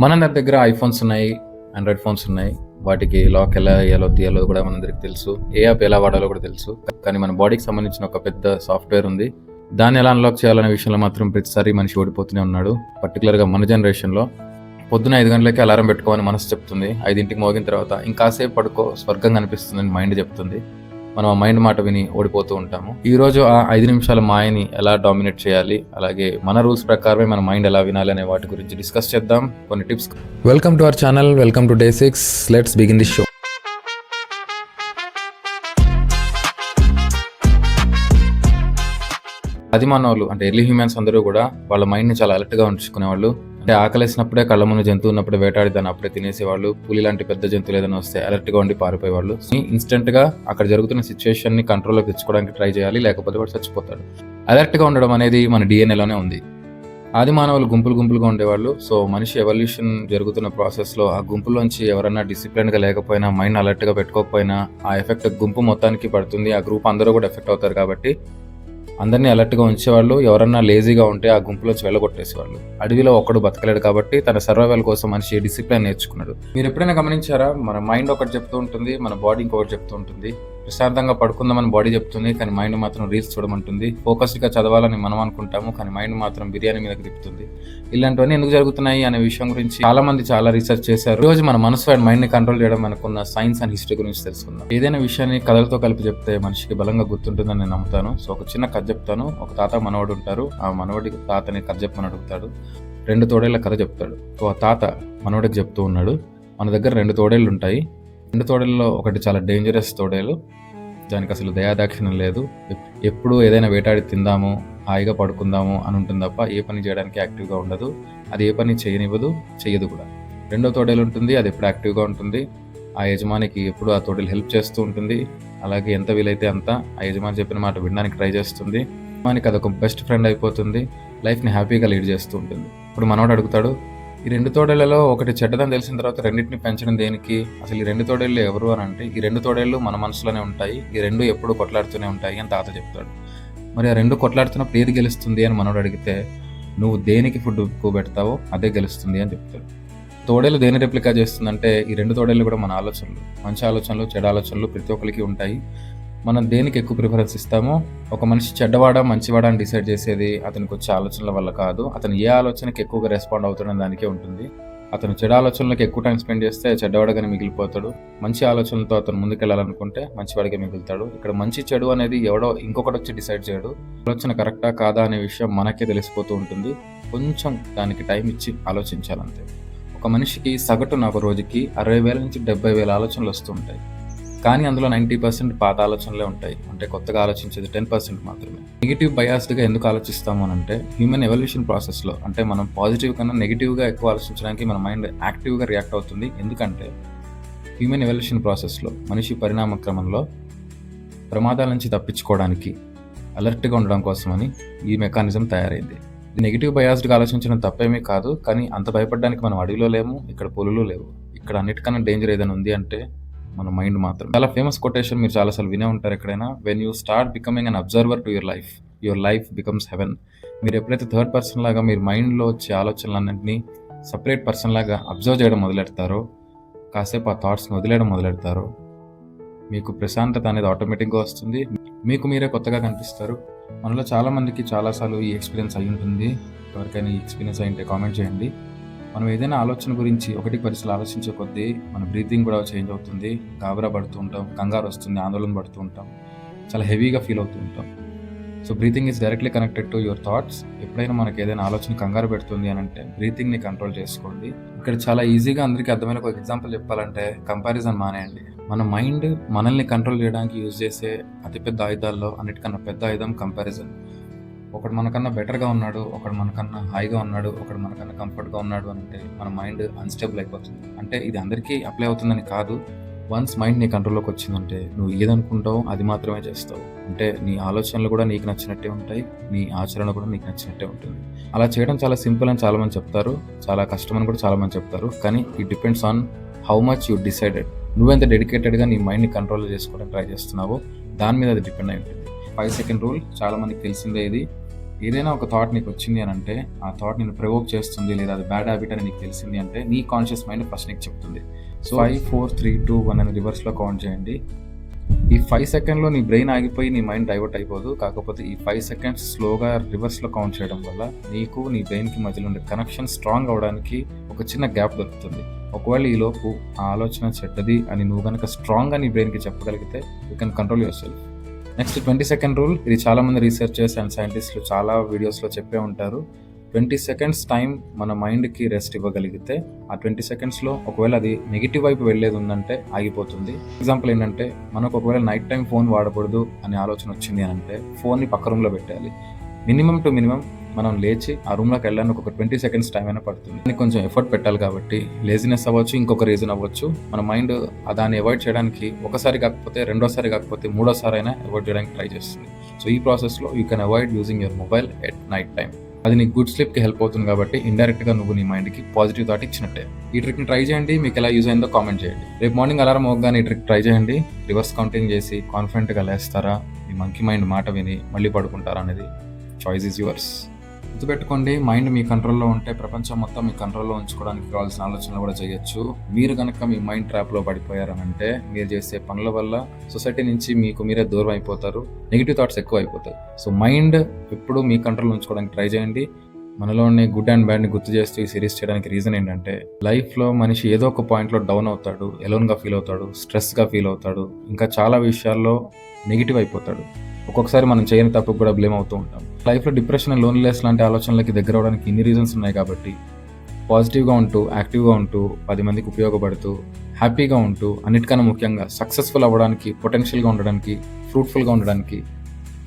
మనందరి దగ్గర ఐఫోన్స్ ఉన్నాయి ఆండ్రాయిడ్ ఫోన్స్ ఉన్నాయి. వాటికి లాక్ ఎలా వేయాలో తీయాలో కూడా మనందరికి తెలుసు. ఏ యాప్ ఎలా వాడాలో కూడా తెలుసు. కానీ మన బాడీకి సంబంధించిన ఒక పెద్ద సాఫ్ట్వేర్ ఉంది. దాన్ని ఎలా అన్లాక్ చేయాలనే విషయంలో మాత్రం ప్రతిసారి మనిషి ఓడిపోతూనే ఉన్నాడు. పర్టికులర్గా మన జనరేషన్లో పొద్దున ఐదు గంటలకి అలారం పెట్టుకోమని మనసు చెప్తుంది. ఐదింటికి మోగిన తర్వాత ఇంకాసేపు పడుకో స్వర్గం కనిపిస్తుందని మైండ్ చెప్తుంది. మనం ఆ మైండ్ మాట విని ఓడిపోతూ ఉంటాము. ఈ రోజు ఆ ఐదు నిమిషాల మాయని ఎలా డామినేట్ చేయాలి అలాగే మన రూల్స్ ప్రకారమే మన మైండ్ ఎలా వినాలి అనే వాటి గురించి డిస్కస్ చేద్దాం. కొన్ని tips. Welcome to our channel welcome to day six let's begin the show అది మనవాళ్ళు అంటే ఎర్లీ హ్యూమన్స్ అందరూ కూడా వాళ్ళ మైండ్ని చాలా అలర్ట్గా ఉంచుకునేవాళ్ళు. అంటే ఆకలేసినప్పుడే కళ్ళ ముందు జంతువు ఉన్నప్పుడు వేటాడి దాన్ని అప్పుడే తినేసేవాళ్ళు. పులి లాంటి పెద్ద జంతువులు ఏదైనా వస్తే అలర్ట్గా ఉండి పారిపోయేవాళ్ళు. ఇన్స్టెంట్గా అక్కడ జరుగుతున్న సిచ్యువేషన్ని కంట్రోల్లోకి తెచ్చుకోవడానికి ట్రై చేయాలి లేకపోతే వాడు చచ్చిపోతాడు. అలర్ట్గా ఉండడం అనేది మన డిఎన్ఏలోనే ఉంది. ఆది మానవులు గుంపులు గుంపులుగా ఉండేవాళ్ళు. సో మనిషి ఎవల్యూషన్ జరుగుతున్న ప్రాసెస్లో ఆ గుంపులోంచి ఎవరన్నా డిసిప్లిన్గా లేకపోయినా మైండ్ అలర్ట్గా పెట్టుకోకపోయినా ఆ ఎఫెక్ట్ గుంపు మొత్తానికి పడుతుంది. ఆ గ్రూప్ అందరూ కూడా ఎఫెక్ట్ అవుతారు కాబట్టి అందరినీ అలర్ట్గా ఉంచేవాళ్ళు ఎవరన్నా లేజీగా ఉంటే ఆ గుంపులోంచి వెళ్ళగొట్టేసేవాళ్ళు. అడవిలో ఒక్కడు బతకలేడు కాబట్టి తన సర్వైవల్ కోసం మనిషి డిసిప్లిన్ నేర్చుకున్నాడు. మీరు ఎప్పుడైనా గమనించారా? మన మైండ్ ఒకటి చెప్తూ ఉంటుంది మన బాడీ ఇంకొకటి చెప్తూ ఉంటుంది. ప్రశాంతంగా పడుకుందామని బాడీ చెప్తుంది కానీ మైండ్ మాత్రం రీల్స్ చూడమంటుంది. ఫోకస్డ్గా చదవాలని మనం అనుకుంటాము కానీ మైండ్ మాత్రం బిర్యానీ మీదకి తిప్పుతుంది. ఇలాంటివన్నీ ఎందుకు జరుగుతున్నాయి అనే విషయం గురించి చాలా మంది చాలా రీసెర్చ్ చేశారు. ఈ రోజు మన మనసు అండ్ మైండ్ని కంట్రోల్ చేయడం మనకున్న సైన్స్ అండ్ హిస్టరీ గురించి తెలుసుకుందాం. ఏదైనా విషయాన్ని కథలతో కలిపి చెప్తే మనిషికి బలంగా గుర్తుంటుందని నేను నమ్ముతాను. సో ఒక చిన్న కథ చెప్తాను. ఒక తాత మనవడు ఉంటారు. ఆ మనవడికి తాతని కథ చెప్పమని అడుగుతాడు. రెండు తోడేళ్ళ కథ చెప్తాడు. సో ఆ తాత మనవడికి చెప్తూ ఉన్నాడు. మన దగ్గర రెండు తోడేళ్ళు ఉంటాయి రెండు తోడేళ్ళలో ఒకటి చాలా డేంజరస్ తోడేలు దానికి అసలు దయాదాక్షిణ్యం లేదు. ఎప్పుడు ఏదైనా వేటాడి తిందాము హాయిగా పడుకుందాము అని ఉంటుంది తప్ప ఏ పని చేయడానికి యాక్టివ్గా ఉండదు. అది ఏ పని చేయనివ్వదు చేయదు కూడా. రెండో తోడేలు ఉంటుంది అది ఎప్పుడు యాక్టివ్గా ఉంటుంది. ఆ యజమానికి ఎప్పుడు ఆ తోడేలు హెల్ప్ చేస్తూ ఉంటుంది. అలాగే ఎంత వీలైతే అంత ఆ యజమాని చెప్పిన మాట వినడానికి ట్రై చేస్తుంది. యజమానికి అదొక బెస్ట్ ఫ్రెండ్ అయిపోతుంది. లైఫ్ని హ్యాపీగా లీడ్ చేస్తూ ఉంటుంది. ఇప్పుడు మనవాడు అడుగుతాడు ఈ రెండు తోడేళ్ళలో ఒకటి చెడ్డదని తెలిసిన తర్వాత రెండింటిని పెంచడం దేనికి? అసలు ఈ రెండు తోడేళ్ళు ఎవరు అని అంటే ఈ రెండు తోడేళ్ళు మన మనసులోనే ఉంటాయి ఈ రెండు ఎప్పుడు కొట్లాడుతూనే ఉంటాయి అని తాత చెప్తాడు. మరి ఆ రెండు కొట్లాడుతున్నప్పుడు ఏది గెలుస్తుంది అని మనోడు అడిగితే నువ్వు దేనికి ఫుడ్ ఎక్కువ పెడతావో అదే గెలుస్తుంది అని చెప్తాడు. తోడేలు దేని రెప్లికా చేస్తుందంటే ఈ రెండు తోడేళ్ళు కూడా మన ఆలోచనలు మంచి ఆలోచనలు చెడు ఆలోచనలు ప్రతి ఒక్కరికి ఉంటాయి. మనం దేనికి ఎక్కువ ప్రిఫరెన్స్ ఇస్తామో ఒక మనిషి చెడ్డవాడా మంచివాడా అని డిసైడ్ చేసేది అతనికి వచ్చే ఆలోచనల వల్ల కాదు. అతను ఏ ఆలోచనకి ఎక్కువగా రెస్పాండ్ అవుతాడని దానికే ఉంటుంది. అతను చెడు ఆలోచనలకు ఎక్కువ టైం స్పెండ్ చేస్తే చెడ్డవాడగానే మిగిలిపోతాడు. మంచి ఆలోచనలతో అతను ముందుకెళ్ళాలనుకుంటే మంచివాడిగా మిగులుతాడు. ఇక్కడ మంచి చెడు అనేది ఎవడో ఇంకొకటి వచ్చి డిసైడ్ చేయడు. ఆలోచన కరెక్టా కాదా అనే విషయం మనకే తెలిసిపోతూ ఉంటుంది. కొంచెం దానికి టైం ఇచ్చి ఆలోచించాలంతే. ఒక మనిషికి సగటున ఒక రోజుకి అరవై వేల నుంచి డెబ్బై వేల ఆలోచనలు వస్తూ ఉంటాయి. కానీ అందులో నైంటీ పర్సెంట్ పాత ఆలోచనలే ఉంటాయి. అంటే కొత్తగా ఆలోచించేది టెన్ పర్సెంట్ మాత్రమే. నెగిటివ్ బయాస్డ్గా ఎందుకు ఆలోచిస్తాము అని అంటే హ్యూమన్ ఎవల్యూషన్ ప్రాసెస్లో అంటే మనం పాజిటివ్ కన్నా నెగిటివ్గా ఎక్కువ ఆలోచించడానికి మన మైండ్ యాక్టివ్గా రియాక్ట్ అవుతుంది. ఎందుకంటే హ్యూమన్ ఎవల్యూషన్ ప్రాసెస్లో మనిషి పరిణామ క్రమంలో ప్రమాదాల నుంచి తప్పించుకోవడానికి అలర్ట్గా ఉండడం కోసమని ఈ మెకానిజం తయారైంది. నెగిటివ్ బయాస్డ్గా ఆలోచించడం తప్పేమీ కాదు కానీ అంత భయపడడానికి మనం అడవిలో లేము ఇక్కడ పొలులు లేవు. ఇక్కడ అన్నిటికన్నా డేంజర్ ఏదైనా ఉంది అంటే మన మైండ్ మాత్రం చాలా ఫేమస్ కొటేషన్ మీరు చాలాసార్లు వినే ఉంటారు ఎక్కడైనా. When you start becoming an observer to your life your life becomes heaven మీరు ఎప్పుడైతే థర్డ్ పర్సన్ లాగా మీరు మైండ్లో వచ్చే ఆలోచనలన్నింటినీ సపరేట్ పర్సన్ లాగా అబ్జర్వ్ చేయడం మొదలెడతారో కాసేపు ఆ థాట్స్ని వదిలేయడం మొదలెడతారో మీకు ప్రశాంతత అనేది ఆటోమేటిక్గా వస్తుంది. మీకు మీరే కొత్తగా కనిపిస్తారు. మనలో చాలామందికి చాలాసార్లు ఈ ఎక్స్పీరియన్స్ అయి ఉంటుంది ఎవరికైనా ఈ ఎక్స్పీరియన్స్ అయింటే కామెంట్ చేయండి. మనం ఏదైనా ఆలోచన గురించి ఒకటి పరిసలు ఆలోచించే కొద్దీ మన బ్రీతింగ్ కూడా చేంజ్ అవుతుంది. గాబరా పడుతూ ఉంటాం కంగారు వస్తుంది ఆందోళన పడుతూ ఉంటాం. చాలా హెవీగా ఫీల్ అవుతూ ఉంటాం. So breathing is directly connected to your thoughts ఎప్పుడైనా మనకి ఏదైనా ఆలోచన కంగారు పెడుతుంది అని అంటే బ్రీతింగ్ని కంట్రోల్ చేసుకోండి. ఇక్కడ చాలా ఈజీగా అందరికీ అర్థమైన ఒక ఎగ్జాంపుల్ చెప్పాలంటే కంపారిజన్ మానేయండి. మన మైండ్ మనల్ని కంట్రోల్ చేయడానికి యూజ్ చేసే అతిపెద్ద ఆయుధాల్లో అన్నిటికన్నా పెద్ద ఆయుధం కంపారిజన్ ఒకడు మనకన్నా బెటర్గా ఉన్నాడు ఒకడు మనకన్నా హాయిగా ఉన్నాడు ఒకడు మనకన్నా కంఫర్ట్గా ఉన్నాడు అంటే మన మైండ్ అన్స్టేబుల్ అయిపోతుంది. అంటే ఇది అందరికీ అప్లై అవుతుందని కాదు. వన్స్ మైండ్ నీ కంట్రోల్లోకి వచ్చిందంటే నువ్వు ఏదనుకుంటావో అది మాత్రమే చేస్తావు. అంటే నీ ఆలోచనలు కూడా నీకు నచ్చినట్టే ఉంటాయి నీ ఆచరణ కూడా నీకు నచ్చినట్టే ఉంటుంది. అలా చేయడం చాలా సింపుల్ అని చాలామంది చెప్తారు చాలా కష్టం అని కూడా చాలామంది చెప్తారు కానీ it depends on how much you decided. నువ్వెంత డెడికేటెడ్గా నీ మైండ్ని కంట్రోల్ చేసుకోవడానికి ట్రై చేస్తున్నావో దాని మీద అది డిపెండ్ అయి ఉంటుంది. ఫైవ్ సెకండ్ రూల్ చాలా మందికి తెలిసిందే ఇది ఏదైనా ఒక థాట్ నీకు వచ్చింది అని అంటే ఆ థాట్ నేను ప్రవోక్ చేస్తుంది లేదా అది బ్యాడ్ హ్యాబిట్ అని నీకు తెలిసింది అంటే నీ కాన్షియస్ మైండ్ ఫస్ట్ నీకు చెప్తుంది. So five four three two one అని రివర్స్లో కౌంట్ చేయండి. ఈ ఫైవ్ సెకండ్లో నీ బ్రెయిన్ ఆగిపోయి నీ మైండ్ డైవర్ట్ అయిపోదు. కాకపోతే ఈ ఫైవ్ సెకండ్స్ స్లోగా రివర్స్లో కౌంట్ చేయడం వల్ల నీకు నీ బ్రెయిన్కి మధ్యలో ఉండే కనెక్షన్ స్ట్రాంగ్ అవడానికి ఒక చిన్న గ్యాప్ దొరుకుతుంది. ఒకవేళ ఈ లోపు ఆ ఆలోచన చెడ్డది అని నువ్వు కనుక స్ట్రాంగ్గా నీ బ్రెయిన్కి చెప్పగలిగితే you can control yourself next twenty second rule ఇది చాలా మంది రీసెర్చర్స్ అండ్ సైంటిస్టులు చాలా వీడియోస్లో చెప్పే ఉంటారు. ట్వంటీ సెకండ్స్ టైం మన మైండ్కి రెస్ట్ ఇవ్వగలిగితే ఆ ట్వంటీ సెకండ్స్లో ఒకవేళ అది నెగిటివ్ వైపు వెళ్ళేది ఉందంటే ఆగిపోతుంది. ఎగ్జాంపుల్ ఏంటంటే మనకు ఒకవేళ నైట్ టైం ఫోన్ వాడకూడదు అనే ఆలోచన వచ్చింది అని అంటే ఫోన్ని పక్క రూమ్లో పెట్టాలి. మినిమం టు మినిమం మనం లేచి ఆ రూమ్లోకి వెళ్ళడానికి ఒక ట్వంటీ సెకండ్స్ టైం అయినా పడుతుంది. దానికి కొంచెం ఎఫర్ట్ పెట్టాలి కాబట్టి లేజినెస్ అవ్వచ్చు ఇంకొక రీజన్ అవ్వచ్చు. మన మైండ్ దాన్ని అవాయిడ్ చేయడానికి ఒకసారి కాకపోతే రెండోసారి కాకపోతే మూడోసారి అయినా అవాయిడ్ చేయడానికి ట్రై చేస్తుంది. సో ఈ ప్రాసెస్లో you can avoid using your mobile at night time అది నీకు గుడ్ స్లిప్కి హెల్ప్ అవుతుంది కాబట్టి ఇండైరెక్ట్గా నువ్వు నీ మైండ్కి పాజిటివ్ థాట్ ఇచ్చినట్టే. ఈ ట్రిక్ని ట్రై చేయండి. మీకు ఎలా యూజ్ అయిందో కామెంట్ చేయండి. రేపు మార్నింగ్ అలారం అవగానే ఈ ట్రిక్ ట్రై చేయండి. రివర్స్ కౌంటింగ్ చేసి కాన్ఫిడెంట్గా లేస్తారా? మీ మంకీ మైండ్ మాట విని మళ్ళీ పడుకుంటారా అనేది చాయిస్ ఈజ్ యువర్స్ గుర్తుపెట్టుకోండి మైండ్ మీ కంట్రోల్లో ఉంటే ప్రపంచం మొత్తం మీ కంట్రోల్లో ఉంచుకోవడానికి కావాల్సిన ఆలోచనలు కూడా చేయొచ్చు. మీరు కనుక మీ మైండ్ ట్రాప్లో పడిపోయారనంటే మీరు చేసే పనుల వల్ల సొసైటీ నుంచి మీకు మీరే దూరం అయిపోతారు నెగిటివ్ థాట్స్ ఎక్కువ అయిపోతాయి. సో మైండ్ ఎప్పుడు మీ కంట్రోల్లో ఉంచుకోవడానికి ట్రై చేయండి. మనలోని గుడ్ అండ్ బ్యాడ్ని గుర్తు చేస్తూ ఈ సిరీస్ చేయడానికి రీజన్ ఏంటంటే లైఫ్లో మనిషి ఏదో ఒక పాయింట్లో డౌన్ అవుతాడు ఎలోన్గా ఫీల్ అవుతాడు స్ట్రెస్గా ఫీల్ అవుతాడు ఇంకా చాలా విషయాల్లో నెగిటివ్ అయిపోతాడు. ఒక్కొక్కసారి మనం చేయని తప్పుకు కూడా బ్లేమ్ అవుతూ ఉంటాం. లైఫ్లో డిప్రెషన్ లోన్లెస్ లాంటి ఆలోచనలకి దగ్గర అవడానికి ఇన్ని రీజన్స్ ఉన్నాయి కాబట్టి పాజిటివ్గా ఉంటూ యాక్టివ్గా ఉంటూ పది మందికి ఉపయోగపడుతూ హ్యాపీగా ఉంటూ అన్నిటికన్నా ముఖ్యంగా సక్సెస్ఫుల్ అవ్వడానికి పొటెన్షియల్గా ఉండడానికి ఫ్రూట్ఫుల్గా ఉండడానికి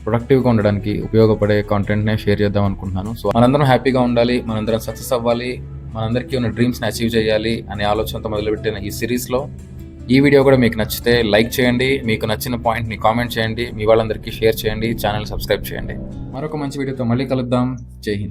ప్రొడక్టివ్గా ఉండడానికి ఉపయోగపడే కాంటెంట్నే షేర్ చేద్దాం అనుకుంటున్నాను. సో మనందరం హ్యాపీగా ఉండాలి మనందరం సక్సెస్ అవ్వాలి మనందరికీ ఉన్న డ్రీమ్స్ని అచీవ్ చేయాలి అనే ఆలోచనతో మొదలుపెట్టిన ఈ సిరీస్లో ఈ వీడియో కూడా మీకు నచ్చితే లైక్ చేయండి మీకు నచ్చిన పాయింట్ని కామెంట్ చేయండి మీ వాళ్ళందరికీ షేర్ చేయండి ఛానల్ సబ్స్క్రైబ్ చేయండి. మరొక మంచి వీడియోతో మళ్ళీ కలుద్దాం. జై హింద్.